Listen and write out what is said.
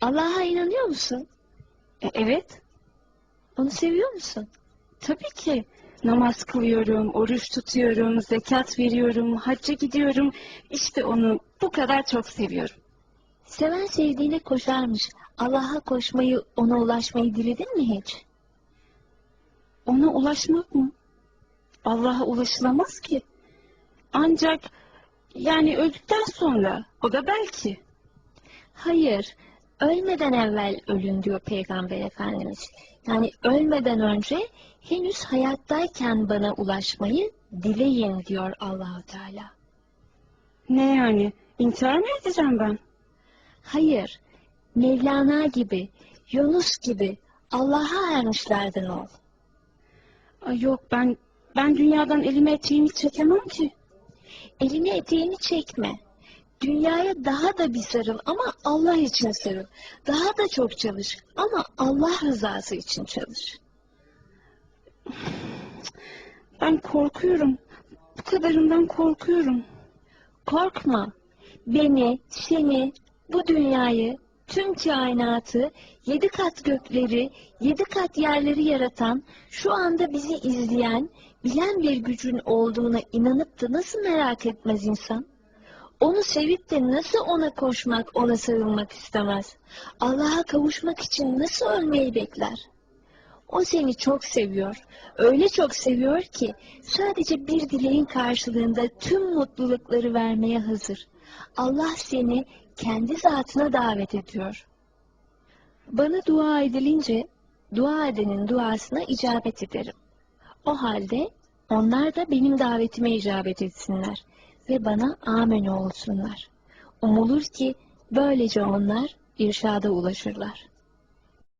Allah'a inanıyor musun? E, evet, Onu seviyor musun? tabii ki. Namaz kılıyorum, oruç tutuyorum, zekat veriyorum, hacca gidiyorum. İşte onu bu kadar çok seviyorum. Seven sevdiğine koşarmış. Allah'a koşmayı, ona ulaşmayı diledin mi hiç? Ona ulaşmak mı? Allah'a ulaşılamaz ki. Ancak yani öldükten sonra o da belki. Hayır, ölmeden evvel ölün diyor Peygamber Efendimiz. Yani ölmeden önce henüz hayattayken bana ulaşmayı dileyin diyor Allahu Teala. Ne yani? İntihar mı edeceğim ben? Hayır, Mevlana gibi, Yunus gibi Allah'a ermişlerden ol. Ay yok ben ben dünyadan elime eteğimi çekemem ki. Elini eteğini çekme. Dünyaya daha da bir sarıl ama Allah için sarıl. Daha da çok çalış ama Allah rızası için çalış. Ben korkuyorum. Bu kadarından korkuyorum. Korkma. Beni, seni, bu dünyayı, tüm kainatı, yedi kat gökleri, yedi kat yerleri yaratan, şu anda bizi izleyen, bilen bir gücün olduğuna inanıp da nasıl merak etmez insan? Onu sevip de nasıl ona koşmak, ona sarılmak istemez? Allah'a kavuşmak için nasıl ölmeyi bekler? O seni çok seviyor. Öyle çok seviyor ki sadece bir dileğin karşılığında tüm mutlulukları vermeye hazır. Allah seni kendi zatına davet ediyor. Bana dua edilince dua edenin duasına icabet ederim. O halde onlar da benim davetime icabet etsinler ve bana amenü olsunlar. Umulur ki böylece onlar irşada ulaşırlar.